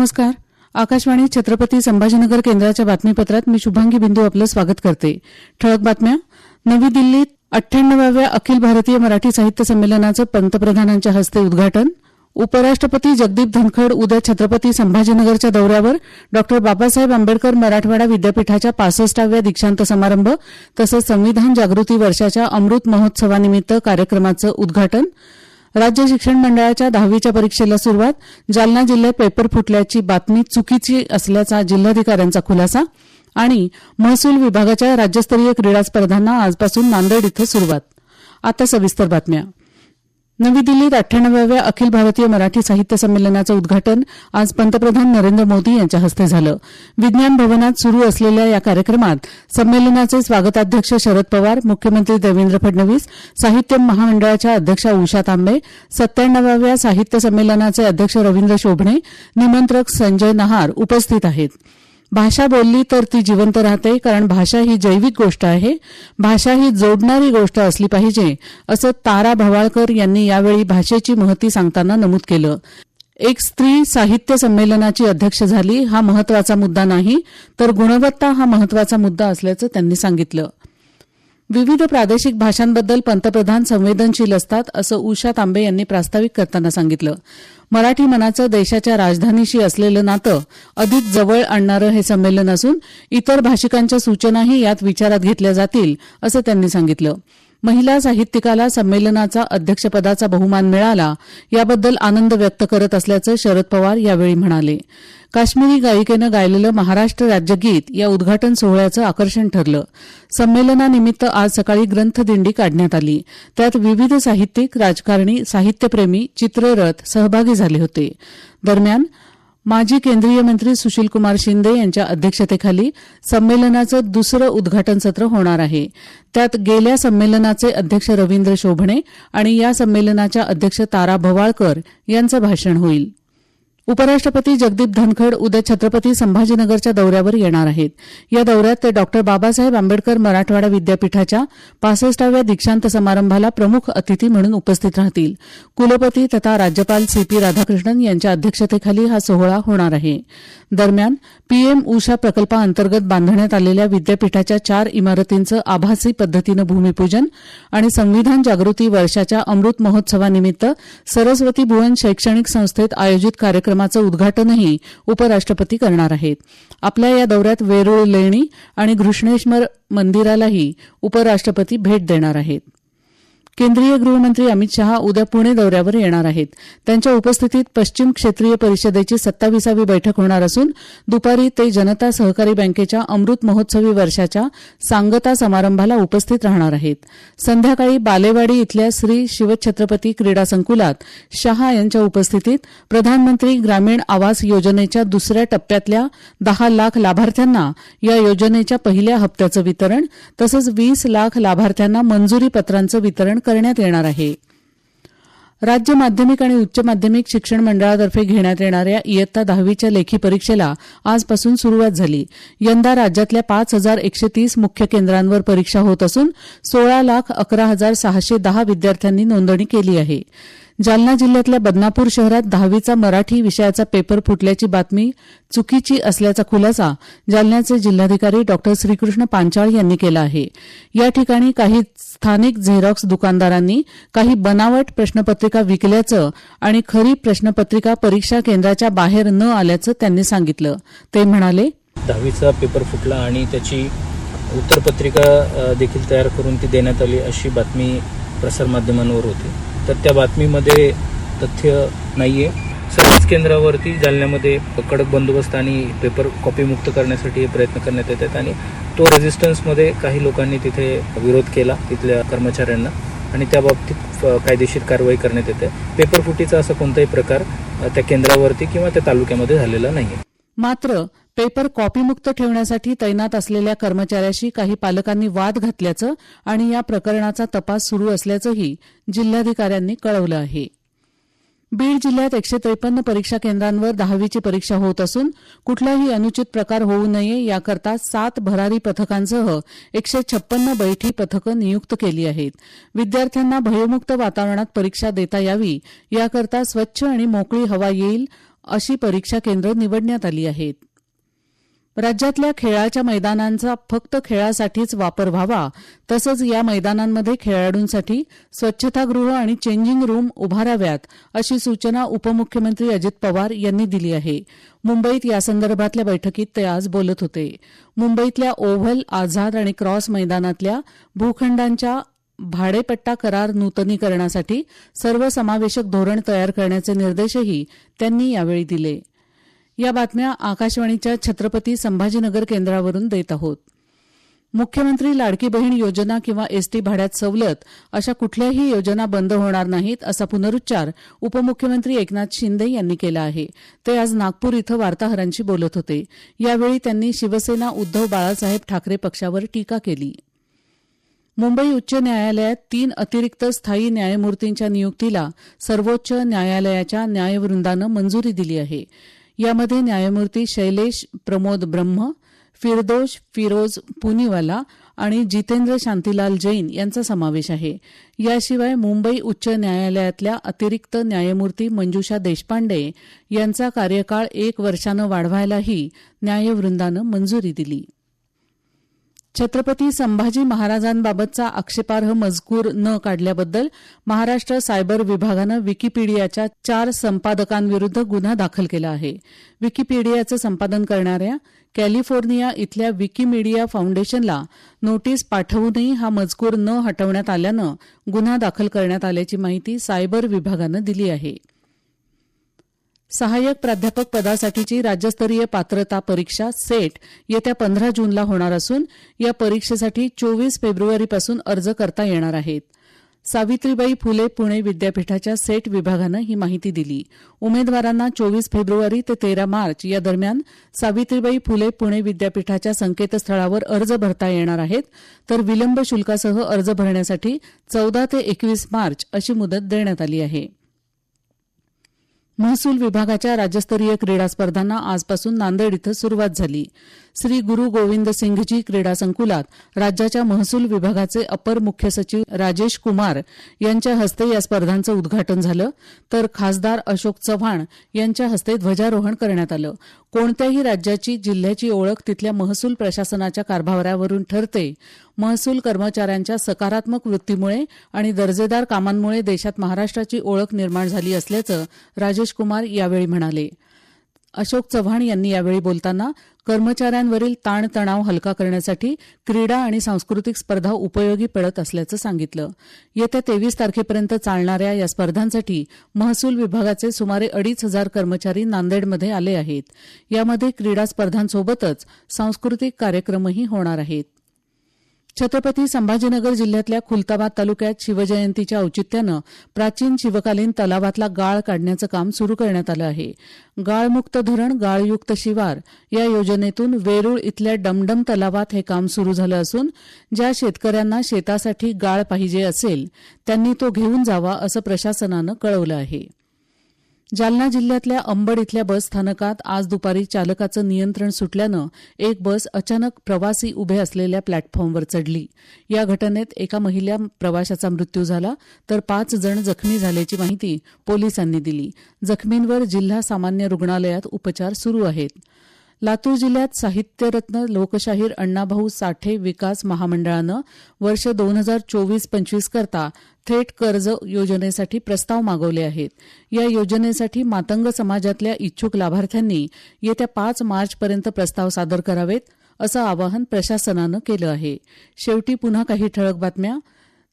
नमस्कार. आकाशवाणी छत्रपती संभाजीनगर केंद्राच्या बातमीपत्रात मी शुभांगी बिंदू आपलं स्वागत करते. ठळक बातम्या. नवी दिल्लीत अठ्ठ्याण्णवाव्या अखिल भारतीय मराठी साहित्य संमेलनाचं पंतप्रधानांच्या हस्ते उद्घाटन. उपराष्ट्रपती जगदीप धनखड उद्या छत्रपती संभाजीनगरच्या दौऱ्यावर. डॉ बाबासाहेब आंबेडकर मराठवाडा विद्यापीठाच्या पासष्टाव्या दीक्षांत समारंभ तसंच संविधान जागृती वर्षाच्या अमृत महोत्सवानिमित्त कार्यक्रमाचं उद्घाटन. राज्य शिक्षण मंडळाच्या दहावीच्या परीक्षेला सुरुवात. जालना जिल्ह्यात पेपर फुटल्याची बातमी चुकीची असल्याचा जिल्हाधिकाऱ्यांचा खुलासा आणि महसूल विभागाच्या राज्यस्तरीय क्रीडा स्पर्धांना आजपासून नांदेड इथं सुरुवात. आता सविस्तर बातम्या. नवी दिल्लीत अठ्ठ्याण्णवाव्या अखिल भारतीय मराठी साहित्य संमेलनाचं उद्घाटन आज पंतप्रधान नरेंद्र मोदी यांच्या हस्ते झालं. विज्ञान भवनात सुरू असलेल्या या कार्यक्रमात संमेलनाचे स्वागताध्यक्ष शरद पवार मुख्यमंत्री देवेंद्र फडणवीस साहित्य महामंडळाच्या अध्यक्षा उषा तांबे सत्त्याण्णवाव्या साहित्य संमेलनाचे अध्यक्ष रवींद्र शोभणे निमंत्रक संजय नहार उपस्थित आहेत. भाषा बोलली तर ती जिवंत राहते कारण भाषा ही जैविक गोष्ट आहे. भाषा ही जोडणारी गोष्ट असली पाहिजे असं तारा भवाळकर यांनी यावेळी भाषेची महती सांगताना नमूद केलं. एक स्त्री साहित्य संमेलनाची अध्यक्ष झाली हा महत्त्वाचा मुद्दा नाही तर गुणवत्ता हा महत्त्वाचा मुद्दा असल्याचं त्यांनी सांगितलं. विविध प्रादेशिक भाषांबद्दल पंतप्रधान संवेदनशील असतात असं उषा तांबे यांनी प्रास्ताविक करताना सांगितलं. मराठी मनाचं देशाच्या राजधानीशी असलेलं नातं अधिक जवळ आणणारं हे संमेलन असून इतर भाषिकांच्या सूचनाही यात विचारात घेतल्या जातील असं त्यांनी सांगितलं. महिला साहित्यिकाला संमेलनाचा अध्यक्षपदाचा बहुमान मिळाला याबद्दल आनंद व्यक्त करत असल्याचं शरद पवार यावेळी म्हणाले. काश्मीरी गायिकेनं गायलेलं महाराष्ट्र राज्यगीत या उद्घाटन सोहळ्याचं आकर्षण ठरलं. संमेलनानिमित्त आज सकाळी ग्रंथदिंडी काढण्यात आली. त्यात विविध साहित्यिक राजकारणी साहित्यप्रेमी चित्ररथ सहभागी झाले होते. दरम्यान माजी केंद्रीय मंत्री सुशीलकुमार शिंदे यांच्या अध्यक्षतेखाली संमेलनाचं दुसरं उद्घाटन सत्र होणार आहे. त्यात गेल्या संमेलनाचे अध्यक्ष रवींद्र शोभणे आणि या संमेलनाच्या अध्यक्ष तारा भवाळकर यांचं भाषण होईल. उपराष्ट्रपती जगदीप धनखड उद्या छत्रपती संभाजीनगरच्या दौऱ्यावर येणार आहेत. या दौऱ्यात ते डॉक्टर बाबासाहेब आंबेडकर मराठवाडा विद्यापीठाच्या पासष्टाव्या दीक्षांत समारंभाला प्रमुख अतिथी म्हणून उपस्थित राहतील. कुलपती तथा राज्यपाल सी पी राधाकृष्णन यांच्या अध्यक्षतेखाली हा सोहळा होणार आहे. दरम्यान पीएम उषा प्रकल्पाअंतर्गत बांधण्यात आलेल्या विद्यापीठाच्या चार इमारतींचं आभासी पद्धतीनं भूमिपूजन आणि संविधान जागृती वर्षाच्या अमृत महोत्सवानिमित्त सरस्वती भुवन शैक्षणिक संस्थेत आयोजित कार्यक्रम कार्यक्रमाचं उद्घाटनही उपराष्ट्रपती करणार आहेत. आपल्या या दौऱ्यात वेरूळ लेणी आणि घृष्णेश्वर मंदिरालाही उपराष्ट्रपती भेट देणार आहेत. केंद्रीय गृहमंत्री अमित शहा उद्या पुणे दौऱ्यावर येणार आहेत. त्यांच्या उपस्थितीत पश्चिम क्षेत्रीय परिषदेची सत्तावीसावी बैठक होणार असून दुपारी ते जनता सहकारी बँकेच्या अमृत महोत्सवी वर्षाच्या सांगता समारंभाला उपस्थित राहणार आहेत. संध्याकाळी बालेवाडी इथल्या श्री शिवछत्रपती क्रीडा संकुलात शहा यांच्या उपस्थितीत प्रधानमंत्री ग्रामीण आवास योजनेच्या दुसऱ्या टप्प्यातल्या दहा लाख लाभार्थ्यांना या योजनेच्या पहिल्या हप्त्याचं वितरण तसंच वीस लाख लाभार्थ्यांना मंजुरी पत्रांचं वितरण करण्यात येणार आहे. राज्य माध्यमिक आणि उच्च माध्यमिक शिक्षण मंडळातर्फे घेण्यात येणाऱ्या इयत्ता दहावीच्या लेखी परीक्षेला आजपासून सुरुवात झाली. यंदा राज्यातल्या पाच हजार एकशे तीस मुख्य केंद्रांवर परीक्षा होत असून सोळा लाख अकरा हजार सहाशे दहा विद्यार्थ्यांनी नोंदणी केली आहे. जालना जिल्ह्यातल्या बदनापूर शहरात दहावीचा मराठी विषयाचा पेपर फुटल्याची बातमी चुकीची असल्याचा खुलासा जालन्याचे जिल्हाधिकारी डॉ. श्रीकृष्ण पांचाळ यांनी केला आहे. या ठिकाणी काही स्थानिक झेरॉक्स दुकानदारांनी काही बनावट प्रश्नपत्रिका विकल्याचं आणि खरी प्रश्नपत्रिका परीक्षा केंद्राच्या बाहेर न आल्याचं त्यांनी सांगितलं. ते म्हणाले दहावीचा पेपर फुटला आणि त्याची उत्तरपत्रिका देखील तयार करून ती देण्यात आली अशी बातमी प्रसारमाध्यमांवर होती. तर त्या बातमीमध्ये तथ्य नाही आहे सर्वच केंद्रावरती जालन्यामध्ये कडक बंदोबस्त आणि पेपर कॉपी मुक्त करण्यासाठी हे प्रयत्न करण्यात येत आहेत आणि तो रेझिस्टन्समध्ये काही लोकांनी तिथे विरोध केला तिथल्या कर्मचाऱ्यांना. आणि त्या बाबतीत कायदेशीर कारवाई करण्यात येते. पेपर फुटीचा असा कोणताही प्रकार त्या केंद्रावरती किंवा त्या तालुक्यामध्ये झालेला नाही मात्र पेपर कॉपीमुक्त ठेवण्यासाठी तैनात असलेल्या कर्मचाऱ्याशी काही पालकांनी वाद घातल्याचं आणि या प्रकरणाचा तपास सुरू असल्याचंही जिल्हाधिकाऱ्यांनी कळवलं आहे. बीड जिल्ह्यात एकशे त्रेपन्न परीक्षा केंद्रांवर दहावीची परीक्षा होत असून कुठलाही अनुचित प्रकार होऊ नये याकरता सात भरारी पथकांसह एकशे छप्पन्न बैठी पथकं नियुक्त केली आहेत. विद्यार्थ्यांना भयमुक्त वातावरणात परीक्षा देता यावी याकरता स्वच्छ आणि मोकळी हवा येईल अशी परीक्षा केंद्र निवडण्यात आली आहेत. राज्यातल्या खेळाच्या मैदानांचा फक्त खेळासाठीच वापर व्हावा तसंच या मैदानांमध्ये खेळाडूंसाठी स्वच्छतागृह आणि चेंजिंग रूम उभाराव्यात अशी सूचना उपमुख्यमंत्री अजित पवार यांनी दिली आहे. मुंबईत यासंदर्भातल्या बैठकीत ते आज बोलत होते. मुंबईतल्या ओव्हल आझाद आणि क्रॉस मैदानातल्या भूखंडांच्या भाडेपट्टा करार नूतनीकरणासाठी सर्वसमावेशक धोरण तयार करण्याचे निर्देशही त्यांनी यावेळी दिले. या बातम्या आकाशवाणीच्या छत्रपती संभाजीनगर केंद्रावरून देत आहोत. मुख्यमंत्री लाडकी बहीण योजना किंवा एसटी भाड्यात सवलत अशा कुठल्याही योजना बंद होणार नाहीत असा पुनरुच्चार उपमुख्यमंत्री एकनाथ शिंदे यांनी केला आहे. ते आज नागपूर इथं वार्ताहरांशी बोलत होते. यावेळी त्यांनी शिवसेना उद्धव बाळासाहेब ठाकरे पक्षावर टीका केली. मुंबई उच्च न्यायालयात तीन अतिरिक्त स्थायी न्यायमूर्तींच्या नियुक्तीला सर्वोच्च न्यायालयाच्या न्यायवृंदानं मंजुरी दिली आहे. यामध्ये न्यायमूर्ती शैलेश प्रमोद ब्रह्म फिरदोश फिरोज पुनीवाला आणि जितेंद्र शांतीलाल जैन यांचा समावेश आहे. याशिवाय मुंबई उच्च न्यायालयातल्या अतिरिक्त न्यायमूर्ती मंजुषा देशपांडे यांचा कार्यकाळ एक वर्षानं वाढवायलाही न्यायवृंदानं मंजुरी दिली. छत्रपती संभाजी महाराजांबाबतचा आक्षेपार्ह मजकूर न काढल्याबद्दल महाराष्ट्र सायबर विभागानं विकिपीडियाच्या चार संपादकांविरुद्ध गुन्हा दाखल केला आहे. विकिपीडियाचं संपादन करणाऱ्या कॅलिफोर्निया इथल्या विकिमीडिया फाउंडेशनला नोटीस पाठवूनही हा मजकूर न हटवण्यात आल्यानं गुन्हा दाखल करण्यात आल्याची माहिती सायबर विभागानं दिली आहे. सहाय्यक प्राध्यापक पदासाठीची राज्यस्तरीय पात्रता परीक्षा सेट येत्या पंधरा जूनला होणार असून या परीक्षेसाठी चोवीस फेब्रुवारीपासून अर्ज करता येणार आहेत. सावित्रीबाई फुले पुणे विद्यापीठाच्या सेट विभागानं ही माहिती दिली. उमेदवारांना चोवीस फेब्रुवारी ते तेरा मार्च या दरम्यान सावित्रीबाई फुले पुणे विद्यापीठाच्या संकेतस्थळावर अर्ज भरता येणार आहेत तर विलंब शुल्कासह अर्ज भरण्यासाठी चौदा ते एकवीस मार्च अशी मुदत देण्यात आली आहे. महसूल विभागाच्या राज्यस्तरीय क्रीडा स्पर्धांना आजपासून नांदेड इथं सुरुवात झाली. श्री गुरु गोविंद सिंघजी क्रीडा संकुलात राज्याच्या महसूल विभागाचे अपर मुख्य सचिव राजेश कुमार यांच्या हस्ते या स्पर्धांचं उद्घाटन झालं. तर खासदार अशोक चव्हाण यांच्या हस्ते ध्वजारोहण करण्यात आलं. कोणत्याही राज्याची जिल्ह्याची ओळख तिथल्या महसूल प्रशासनाच्या कारभारावरून ठरते. महसूल कर्मचाऱ्यांच्या सकारात्मक वृत्तीमुळे आणि दर्जेदार कामांमुळे देशात महाराष्ट्राची ओळख निर्माण झाली असल्याचं राजेश कुमार यावेळी म्हणाले. अशोक चव्हाण यांनी यावेळी बोलताना कर्मचाऱ्यांवरील ताणतणाव हलका करण्यासाठी क्रीडा आणि सांस्कृतिक स्पर्धा उपयोगी पडत असल्याचं सांगितलं. येत्या तेवीस तारखेपर्यंत चालणाऱ्या या स्पर्धांसाठी महसूल विभागाचे सुमारे अडीच हजार कर्मचारी नांदेडमध्ये आले आहेत. यामध्ये क्रीडा स्पर्धांसोबतच सांस्कृतिक कार्यक्रमही होणार आहेत. छत्रपती संभाजीनगर जिल्ह्यातल्या खुलताबाद तालुक्यात शिवजयंतीच्या औचित्यानं प्राचीन शिवकालीन तलावातला गाळ काढण्याचं काम सुरू करण्यात आलं आहे. गाळमुक्त धरण गाळयुक्त शिवार या योजनेतून वेरूळ इथल्या डमडम तलावात हे काम सुरू झालं असून ज्या शेतकऱ्यांना शेतासाठी गाळ पाहिजे असेल त्यांनी तो घेऊन जावा असं प्रशासनानं कळवलं आहे. जालना जिल्ह्यातल्या अंबड इथल्या बस स्थानकात आज दुपारी चालकाचं नियंत्रण सुटल्यानं एक बस अचानक प्रवासी उभे असलेल्या प्लॅटफॉर्मवर चढली. या घटनेत एका महिला प्रवाशाचा मृत्यू झाला तर पाच जण जखमी झाल्याची माहिती पोलिसांनी दिली. जखमींवर जिल्हा सामान्य रुग्णालयात उपचार सुरू आहेत. लातूर जिल्ह्यात साहित्यरत्न लोकशाहीर अण्णाभाऊ साठे विकास महामंडळानं वर्ष दोन हजार चोवीस पंचवीस करता थेट कर्ज योजनेसाठी प्रस्ताव मागवले आहेत. या योजनेसाठी मातंग समाजातल्या इच्छुक लाभार्थ्यांनी येत्या पाच मार्चपर्यंत प्रस्ताव सादर करावेत असं आवाहन प्रशासनानं केलं आहे. शेवटी पुन्हा काही ठळक बातम्या.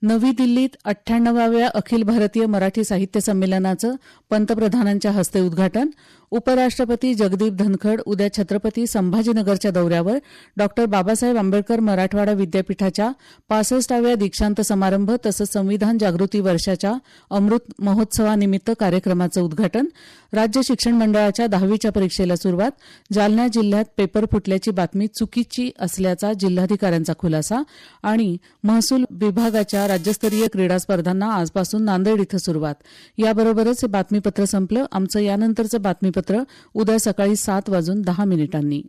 नवी दिल्लीत अठ्ठ्याण्णवाव्या अखिल भारतीय मराठी साहित्य संमेलनाचं पंतप्रधानांच्या हस्ते उद्घाटन. उपराष्ट्रपती जगदीप धनखड उद्या छत्रपती संभाजीनगरच्या दौऱ्यावर डॉ बाबासाहेब आंबेडकर मराठवाडा विद्यापीठाच्या पासष्टाव्या दीक्षांत समारंभ तसंच संविधान जागृती वर्षाच्या अमृत महोत्सवानिमित्त कार्यक्रमाचं उद्घाटन राज्य शिक्षण मंडळाच्या दहावीच्या परीक्षेला सुरुवात जालना जिल्ह्यात पेपर फुटल्याची बातमी चुकीची असल्याचा जिल्हाधिकाऱ्यांचा खुलासा आणि महसूल विभागाच्या राज्यस्तरीय क्रीडा स्पर्धांना आजपासून नांदेड इथं सुरुवात. याबरोबरच हे बातमीपत्र संपलं. आमचं यानंतरचं बातमीपत्र उद्या सकाळी सात वाजून दहा मिनिटांनी.